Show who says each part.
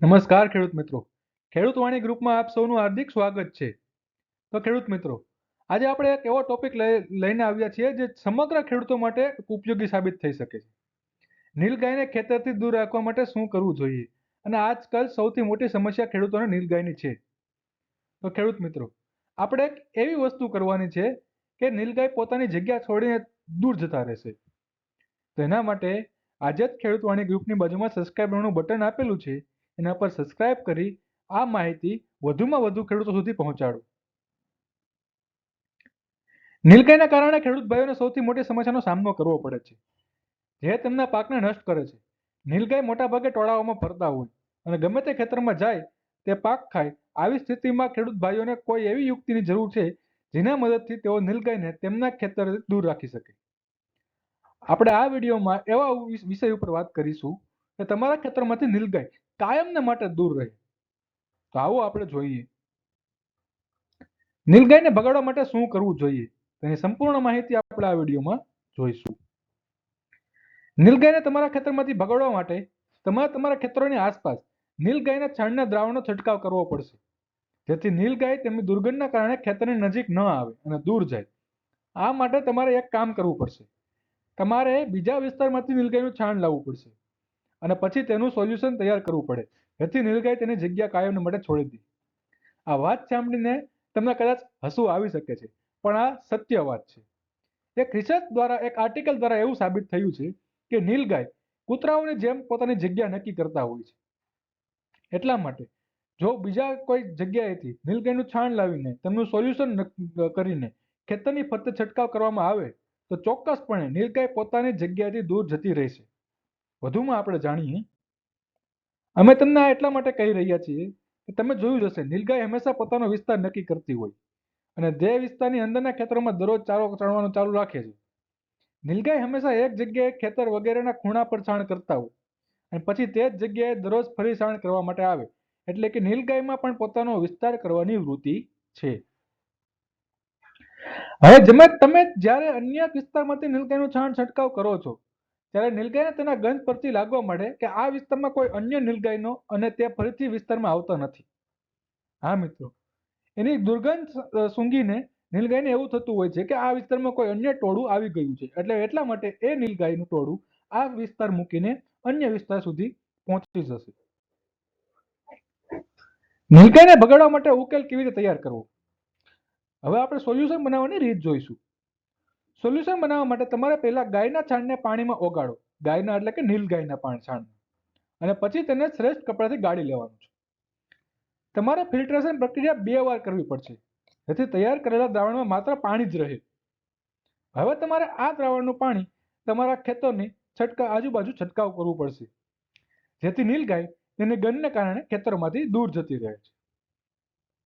Speaker 1: નમસ્કાર ખેડૂત મિત્રો. ખેડૂત વાણી ગ્રુપમાં આપ સૌનું હાર્દિક સ્વાગત છે. તો ખેડૂત મિત્રો, આજે આપણે એક એવો ટોપિક લઈને આવ્યા છીએ જે સમગ્ર ખેડૂતો માટે ઉપયોગી સાબિત થઈ શકે છે. નીલગાયને ખેતરથી દૂર રાખવા માટે શું કરવું જોઈએ? અને આજકાલ સૌથી મોટી સમસ્યા ખેડૂતોને નીલગાયની છે. તો ખેડૂત મિત્રો, આપણે એક એવી વસ્તુ કરવાની છે કે નીલગાય પોતાની જગ્યા છોડીને દૂર જતા રહેશે. તો એના માટે આજે જ ખેડૂત વાણી ગ્રુપની બાજુમાં સબસ્ક્રાઇબરનું બટન આપેલું છે. એના પર સબસ્ક્રાઇબ કરી આ માહિતી વધુમાં વધુ ખેડૂતો સુધી પહોંચાડો. નીલગાયના કારણે ખેડૂત ભાઈઓને સૌથી મોટી સમસ્યાનો સામનો કરવો પડે છે. જે તેમના પાકને નષ્ટ કરે છે. નીલગાય મોટાભાગે ટોળાઓમાં ફરતા હોય અને ગમે તે ખેતરમાં જાય તે પાક ખાય આવી સ્થિતિમાં ખેડૂત ભાઈઓને કોઈ એવી યુક્તિની જરૂર છે જેના મદદથી તેઓ નીલગાયને તેમના ખેતર દૂર રાખી શકે. આપણે આ વિડીયોમાં એવા વિષય ઉપર વાત કરીશું કે તમારા ખેતરમાંથી નીલગાય કાયમને માટે દૂર રહે. તો આવો આપણે જોઈએ. નીલગાયને ભગાડવા માટે શું કરવું જોઈએ? તેની સંપૂર્ણ માહિતી આપણે આ વિડીયોમાં જોઈશું. નીલગાયને તમારા ખેતરમાંથી ભગાડવા માટે તમારે તમારા ખેતરોની આસપાસ નીલગાયના છાણના દ્રાવણનો છંટકાવ કરવો પડશે. જેથી નીલગાય તેમની દુર્ગંધના કારણે ખેતરની નજીક ન આવે અને દૂર જાય. આ માટે તમારે એક કામ કરવું પડશે. તમારે બીજા વિસ્તારમાંથી નીલગાયનું છાણ લાવવું પડશે. અને પછી તેનું સોલ્યુશન તૈયાર કરવું પડે. જેથી નીલગાય તેની જગ્યા કાયમને માટે છોડી દે. આ વાત સાંભળીને તમને કદાચ હસવું આવી શકે છે, પણ આ સત્ય વાત છે. એક રિસર્ચ દ્વારા, એક આર્ટિકલ દ્વારા એવું સાબિત થયું છે કે નીલગાય કૂતરાઓની જેમ પોતાની જગ્યા નક્કી કરતા હોય છે. એટલા માટે, જો બીજા કોઈ જગ્યાએથી નીલગાયનું છાણ લાવીને તેમનું સોલ્યુશન કરીને ખેતરની ફરતે છંટકાવ કરવામાં આવે, તો ચોક્કસપણે નીલગાય પોતાની જગ્યાથી દૂર જતી રહેશે. વધુમાં આપણે જાણીએ, અમે તમને આ એટલા માટે કહી રહ્યા છીએ કે તમે જોયું હશે, નીલગાય હંમેશા પોતાનો વિસ્તાર નક્કી કરતી હોય અને જે વિસ્તારની અંદરના ખેતરોમાં દરરોજ ચારો ચણવાનું ચાલુ રાખે છે. નીલગાય હંમેશા એક જગ્યાએ ખેતર વગેરેના ખૂણા પર છાણ કરતા હોય અને પછી તે જ જગ્યાએ દરરોજ ફરી છાણ કરવા માટે આવે, એટલે કે નીલગાયમાં પણ પોતાનો વિસ્તાર કરવાની વૃત્તિ છે. હવે તમે જ્યારે અન્ય વિસ્તારમાંથી નીલગાયનું છાણ છંટકાવ કરો છો ત્યારે નીલગાયને તેના ગંધ પરથી લાગવા મળે કે આ વિસ્તારમાં કોઈ અન્ય નીલગાયનો અને તે ફરીથી વિસ્તારમાં આવતા નથી. હા, મિત્રો. એની દુર્ગંધ સૂંઘીને નીલગાયને એવું થતું હોય છે કે આ વિસ્તારમાં કોઈ અન્ય ટોળું આવી ગયું છે. એટલે એટલા માટે એ નીલગાયનું ટોળું આ વિસ્તાર મૂકીને અન્ય વિસ્તાર સુધી પહોંચી જશે. નીલગાયને ભગાડવા માટે ઉકેલ કેવી રીતે તૈયાર કરવો? હવે આપણે સોલ્યુશન બનાવવાની રીત જોઈશું. સોલ્યુશન બનાવવા માટે તમારે પહેલા ગાયના છાણને પાણીમાં ઓગાળો. ગાયના એટલે કે નીલ ગાયના પાણ છાણ. અને પછી તેને શ્રેષ્ઠ કપડાથી ગાળી લેવાનું છે. તમારે ફિલ્ટરેશન પ્રક્રિયા બે વાર કરવી પડશે. જેથી તૈયાર કરેલા દ્રાવણમાં માત્ર પાણી જ રહે. હવે તમારે આ દ્રાવણનું પાણી તમારા ખેતરની છટકા આજુબાજુ છંટકાવ કરવું પડશે. જેથી નીલગાય તેની ગંધને કારણે ખેતરમાંથી દૂર જતી રહે છે.